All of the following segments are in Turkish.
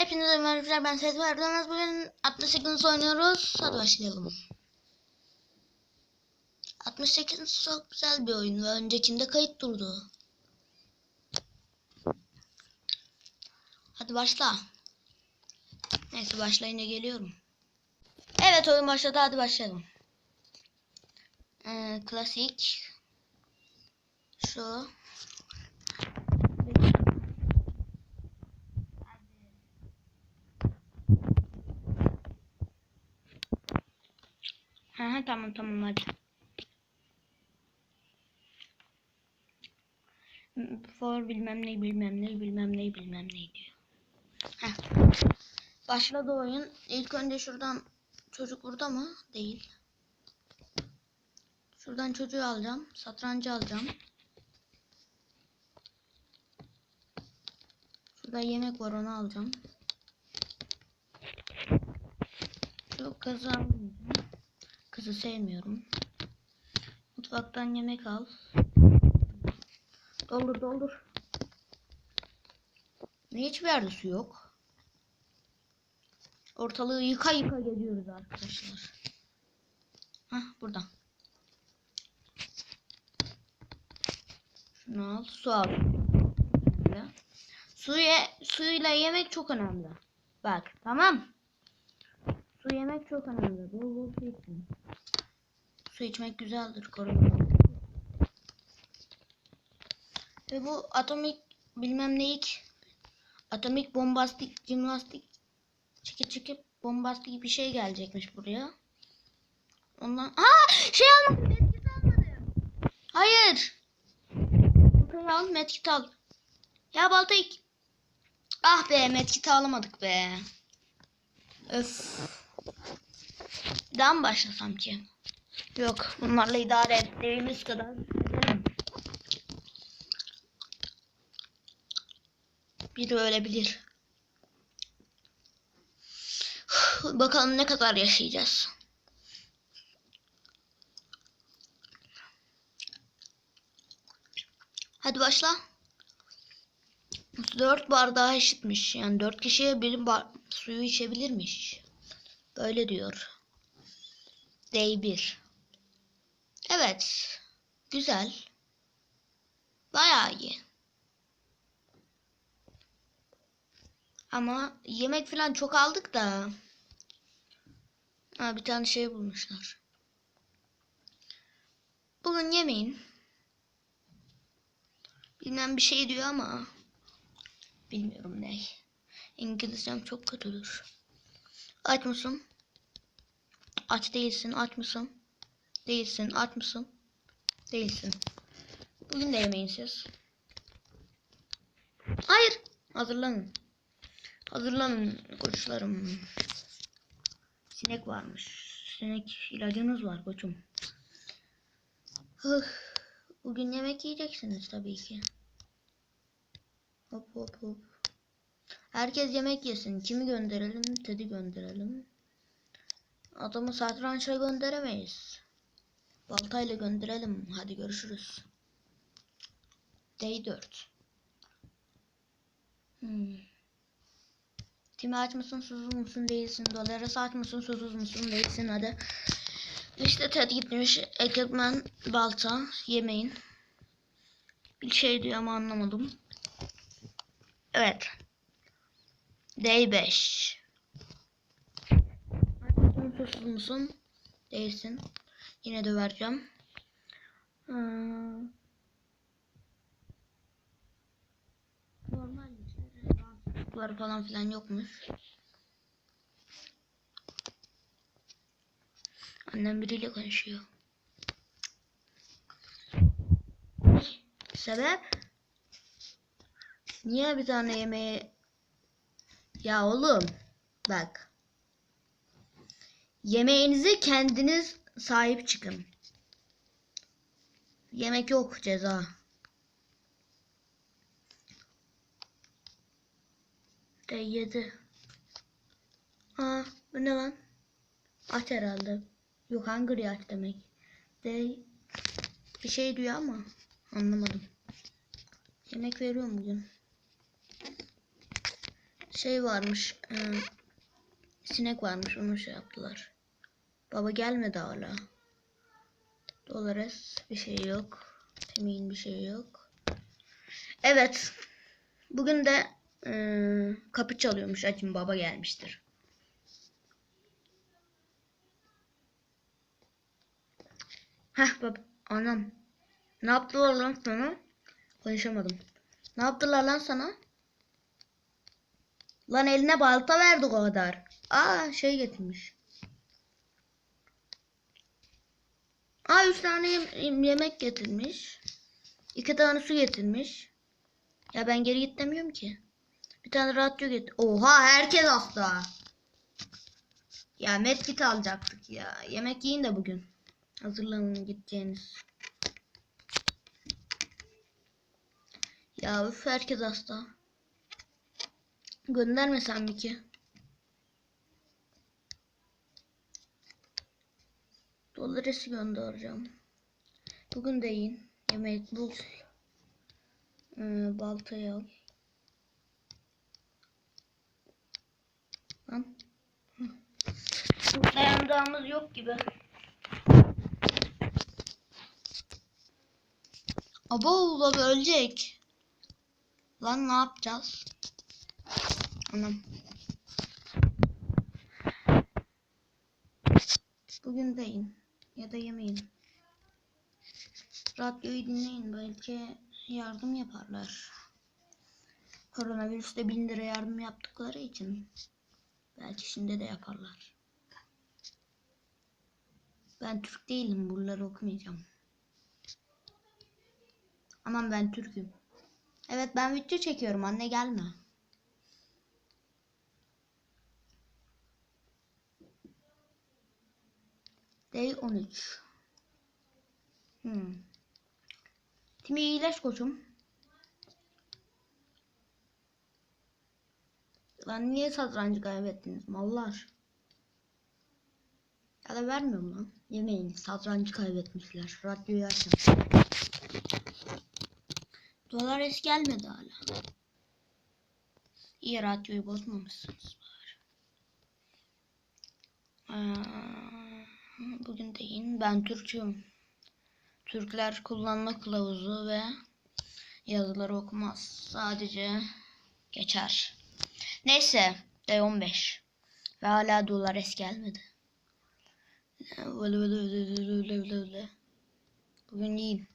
Hepinize merhabalar ben Sezgi Erdoğanız. Bugün 68 oynuyoruz. Hadi başlayalım. 68 çok güzel bir oyun ve öncekinde kayıt durdu. Hadi başla. Neyse başlayınca geliyorum. Evet oyun başladı hadi başlayalım. Ee, klasik. Şu. Hı tamam tamam hadi. For bilmem ne bilmem ne bilmem ne bilmem ne diyor. Heh. Başladı oyun. İlk önce şuradan çocuk burada mı? Değil. Şuradan çocuğu alacağım. Satrancı alacağım. Şurada yemek var onu alacağım. Şu almayacağım. Kızı sevmiyorum. Mutfaktan yemek al. Doldur doldur. Ne hiçbir yerde su yok. Ortalığı yıka yıka geliyoruz arkadaşlar. Hah burada. Şunu al. Su al. Suya, suyla yemek çok önemli. Bak tamam. Su yemek çok önemli. Bol bol su için. Su içmek güzeldir korona. Ve bu atomik bilmem neyik atomik bombastik jimnastik çiki çiki bombastik bir şey gelecekmiş buraya. Ondan Aa şey almadım medkit almadım. Hayır. Baltayı al medkit al. Ya baltayı Ah be medkit alamadık be. Öf. Daha başlasam ki? Yok bunlarla idare ettiğimiz kadar. Biri ölebilir. Bakalım ne kadar yaşayacağız. Hadi başla. 4 bardağı eşitmiş. Yani 4 kişiye bir bar suyu içebilirmiş. Böyle diyor. Day 1. Evet. Güzel. Bayağı iyi. Ama yemek falan çok aldık da. Ha, bir tane şey bulmuşlar. Bugün yemeyin. Bilmem bir şey diyor ama. Bilmiyorum ne. İngilizcem çok kötüdür. Aç mısın? Aç değilsin. Aç mısın? Değilsin. Aç mısın? Değilsin. Bugün de yemeyin. Hayır. Hazırlanın. Hazırlanın koçlarım. Sinek varmış. Sinek ilacınız var koçum. Hıh. Bugün yemek yiyeceksiniz tabii ki. Hop hop hop. Herkes yemek yesin. Kimi gönderelim? Ted'i gönderelim. Adamı satrançla gönderemeyiz. Baltayla gönderelim. Hadi görüşürüz. Day 4. Hmm. Timi aç mısın, susuz musun, değilsin. Doları aç mısın, susuz musun, değilsin. Hadi. İşte Ted gitmiş. Ekipman, balta, yemeğin. Bir şey diyor ama anlamadım. Evet. Day 5. Aç mısın, susuz musun? Değilsin. Yine de vereceğim. Hmm. Falan filan yokmuş. Annem biriyle konuşuyor. Sebep? Niye bir tane yemeğe... Ya oğlum bak. Yemeğinize kendiniz sahip çıkın. Yemek yok ceza. De yedi. Aa bu ne lan? Aç herhalde. Yok hungry aç demek. De bir şey diyor ama anlamadım. Yemek veriyor bugün. şey varmış. e, sinek varmış onu şey yaptılar. Baba gelmedi hala. Dolores bir şey yok. Temin bir şey yok. Evet. Bugün de e, kapı çalıyormuş. Açın baba gelmiştir. Heh baba. Anam. Ne yaptılar lan sana? Konuşamadım. Ne yaptılar lan sana? Lan eline balta verdik o kadar. Aa şey getirmiş. Aa üç tane yem- yemek getirmiş. İki tane su getirmiş. Ya ben geri git demiyorum ki. Bir tane radyo getir. Oha herkes hasta. Ya medkit alacaktık ya. Yemek yiyin de bugün. Hazırlanın gideceğiniz. Ya üf herkes hasta. Göndermesem mi ki? Dolaresi göndereceğim. Bugün de yiyin. Yemek bul. Ee, baltayı al. Lan. Dayandığımız yok gibi. Abo baba ölecek. Lan ne yapacağız? Anam. Bugün de yiyin. Ya da yemeyin. Radyoyu dinleyin. Belki yardım yaparlar. Koronavirüste bin lira yardım yaptıkları için. Belki şimdi de yaparlar. Ben Türk değilim. Buraları okumayacağım. Aman ben Türk'üm. Evet ben video çekiyorum. Anne gelme. Day 13. Hmm. Timi iyileş koçum. Lan niye satrancı kaybettiniz mallar? Ya da vermiyorum lan. Yemeyin. Satrancı kaybetmişler. Radyoyu açın. Dolar es gelmedi hala. İyi radyoyu bozmamışsınız bari. Bugün deyin ben Türkçüyüm. Türkler kullanma kılavuzu ve yazıları okumaz. Sadece geçer. Neyse. D15. Ve hala dolar es gelmedi. Bugün yiyin.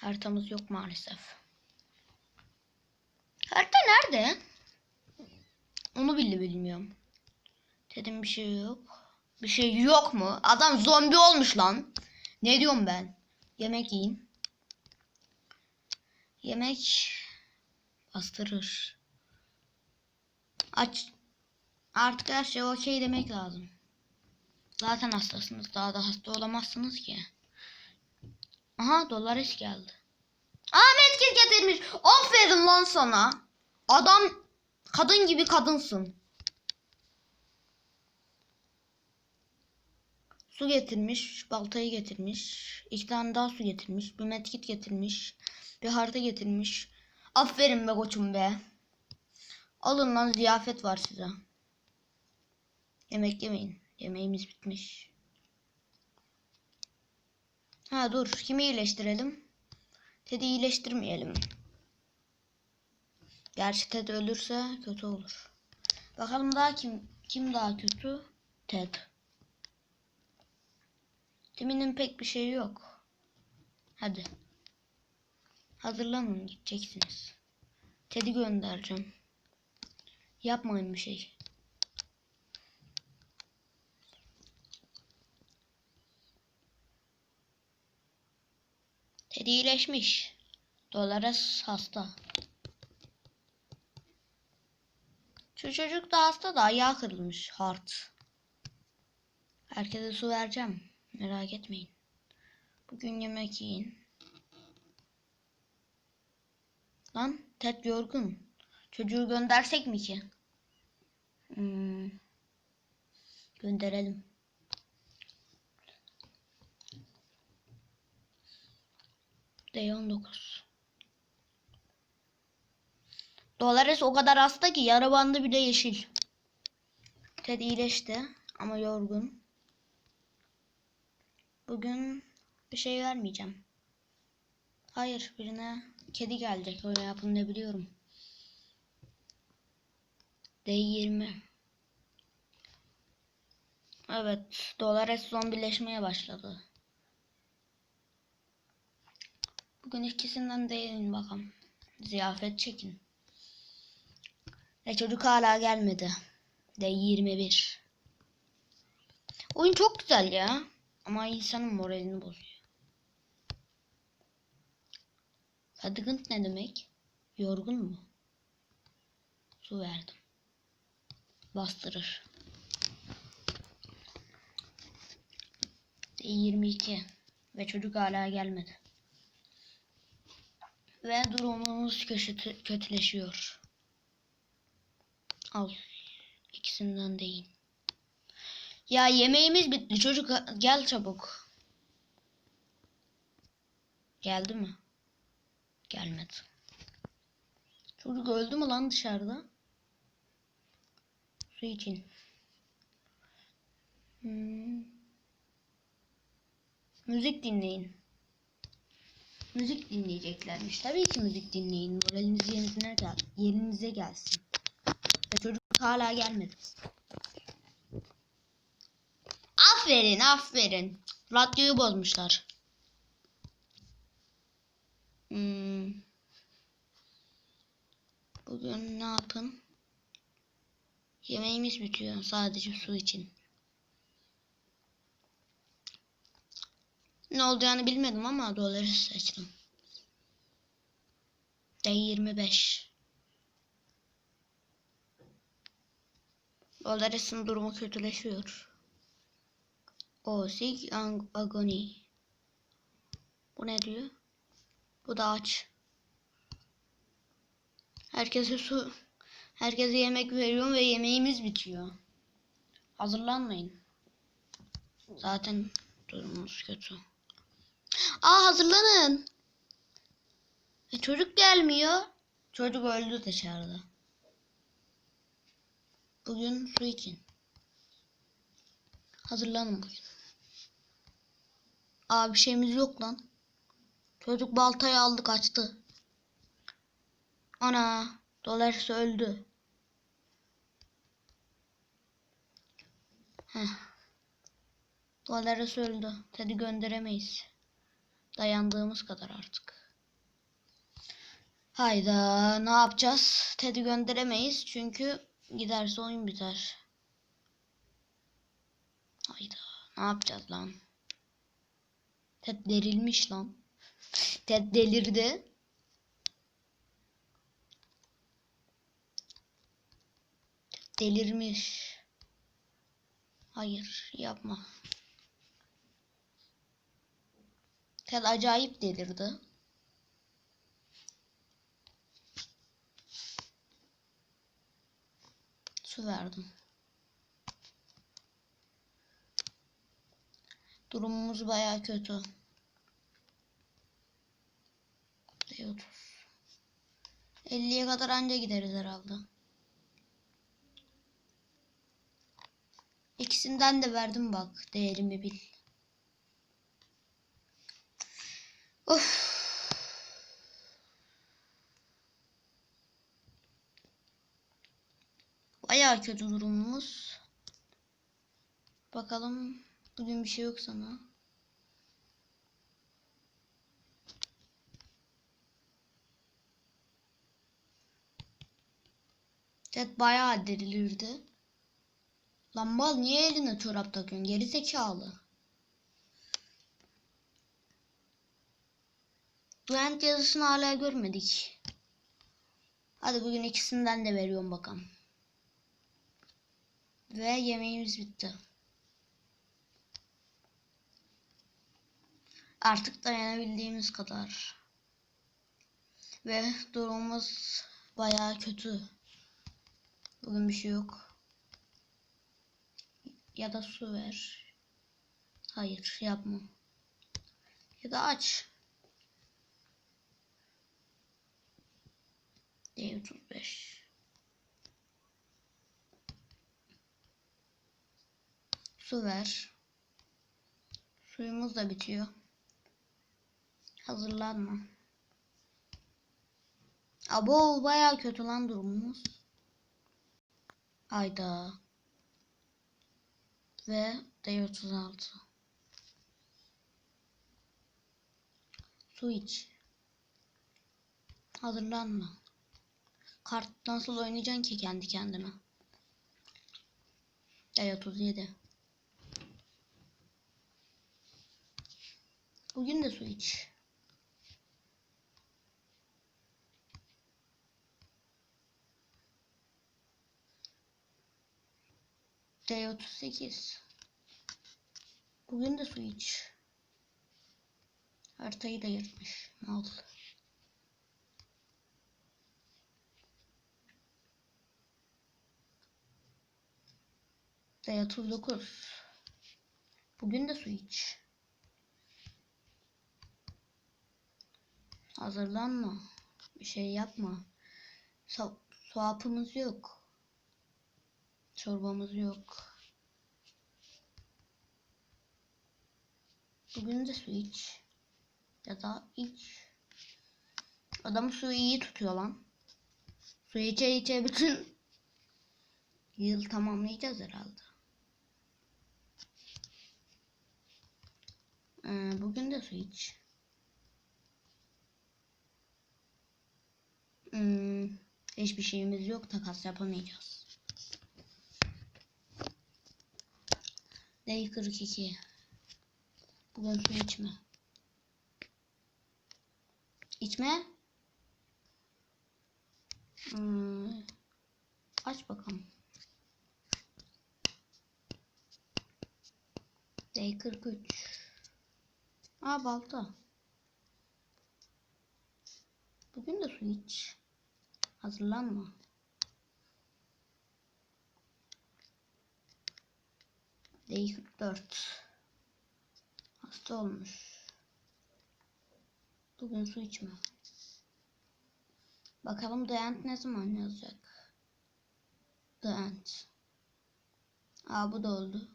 Haritamız yok maalesef. Harita nerede? Onu bile bilmiyorum. Dedim bir şey yok. Bir şey yok mu? Adam zombi olmuş lan. Ne diyorum ben? Yemek yiyin. Yemek bastırır. Aç. Artık her şey okey demek lazım. Zaten hastasınız. Daha da hasta olamazsınız ki. Aha dolar iş geldi. Ahmet kit getirmiş. Aferin lan sana. Adam kadın gibi kadınsın. Su getirmiş, baltayı getirmiş, iki tane daha su getirmiş, bir medkit getirmiş, bir harita getirmiş. Aferin be koçum be. Alın lan ziyafet var size. Yemek yemeyin. Yemeğimiz bitmiş. Ha dur. Kimi iyileştirelim? Ted'i iyileştirmeyelim. Gerçi Ted ölürse kötü olur. Bakalım daha kim kim daha kötü? Ted. Tim'in pek bir şeyi yok. Hadi. Hazırlanın gideceksiniz. Ted'i göndereceğim. Yapmayın bir şey. Ted iyileşmiş. Dolores hasta. Şu çocuk da hasta da ayağı kırılmış. Hart. Herkese su vereceğim. Merak etmeyin. Bugün yemek yiyin. Lan Ted yorgun. Çocuğu göndersek mi ki? Hmm. Gönderelim. D19. Dolores o kadar hasta ki yarı bandı bile yeşil. Ted iyileşti ama yorgun. Bugün bir şey vermeyeceğim. Hayır birine kedi gelecek öyle yapın ne biliyorum. D20 Evet Dolores zombileşmeye başladı. Bugün ikisinden de yiyin bakalım. Ziyafet çekin. Ve çocuk hala gelmedi. De 21. Oyun çok güzel ya. Ama insanın moralini bozuyor. Fadigant ne demek? Yorgun mu? Su verdim. Bastırır. De 22. Ve çocuk hala gelmedi. Ve durumumuz kötüleşiyor. Al. İkisinden değil. Ya yemeğimiz bitti. Çocuk gel çabuk. Geldi mi? Gelmedi. Çocuk öldü mü lan dışarıda? Su için. Hmm. Müzik dinleyin. Müzik dinleyeceklermiş. Tabii ki müzik dinleyin. Moraliniz yerinize gelsin. Ve çocuk hala gelmedi. Aferin aferin. Radyoyu bozmuşlar. Hmm. Bugün ne yapın? Yemeğimiz bitiyor sadece su için. Ne olacağını bilmedim ama doları seçtim. D25. Dolares'in durumu kötüleşiyor. O ang- agony. Bu ne diyor? Bu da aç. Herkese su, herkese yemek veriyorum ve yemeğimiz bitiyor. Hazırlanmayın. Zaten durumumuz kötü. Aa hazırlanın. E, çocuk gelmiyor. Çocuk öldü dışarıda. Bugün su için. Hazırlanın bugün. Aa bir şeyimiz yok lan. Çocuk baltayı aldı kaçtı. Ana Dolores öldü. Heh. Dolores öldü. Ted'i gönderemeyiz. Dayandığımız kadar artık. Hayda ne yapacağız? Ted'i gönderemeyiz çünkü giderse oyun biter. Hayda ne yapacağız lan? Ted derilmiş lan. Ted delirdi. Delirmiş. Hayır yapma. Ted acayip delirdi. Su verdim. Durumumuz baya kötü. D30. 50'ye kadar anca gideriz herhalde. İkisinden de verdim bak. Değerimi bil. Of. Bayağı kötü durumumuz. Bakalım bugün bir şey yok sana. Ted bayağı delirdi. Lan mal niye eline çorap takıyorsun? Geri zekalı. Duent yazısını hala görmedik. Hadi bugün ikisinden de veriyorum bakalım. Ve yemeğimiz bitti. Artık dayanabildiğimiz kadar. Ve durumumuz bayağı kötü. Bugün bir şey yok. Ya da su ver. Hayır yapma. Ya da aç. D35 Su ver. Suyumuz da bitiyor. Hazırlanma. Abo baya kötü lan durumumuz. Ayda. Ve D36. Su iç. Hazırlanma. Kart nasıl oynayacaksın ki kendi kendine? D37. Bugün de su iç. D38. Bugün de su iç. Haritayı da yırtmış. Mal. D39. Bugün de su iç. Hazırlanma. Bir şey yapma. Sa Swap'ımız yok. Çorbamız yok. Bugün de su iç. Ya da iç. Adam suyu iyi tutuyor lan. Su içe içe bütün yıl tamamlayacağız herhalde. Ee, bugün de su iç. Hmm, hiçbir şeyimiz yok. Takas yapamayacağız. D42 Bugün su içme. İçme. Hmm, aç bakalım. D43 Aa balta. Bugün de su iç. Hazırlanma. D44 Hasta olmuş. Bugün su içme. Bakalım End ne zaman yazacak? End. Aa bu da oldu.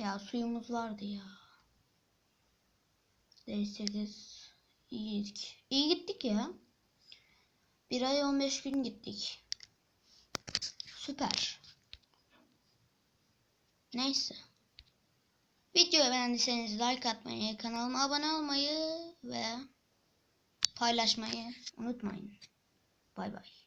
Ya suyumuz vardı ya. D8 iyi gittik. İyi gittik ya. Bir ay 15 gün gittik. Süper. Neyse. Videoyu beğendiyseniz like atmayı, kanalıma abone olmayı ve paylaşmayı unutmayın. Bay bay.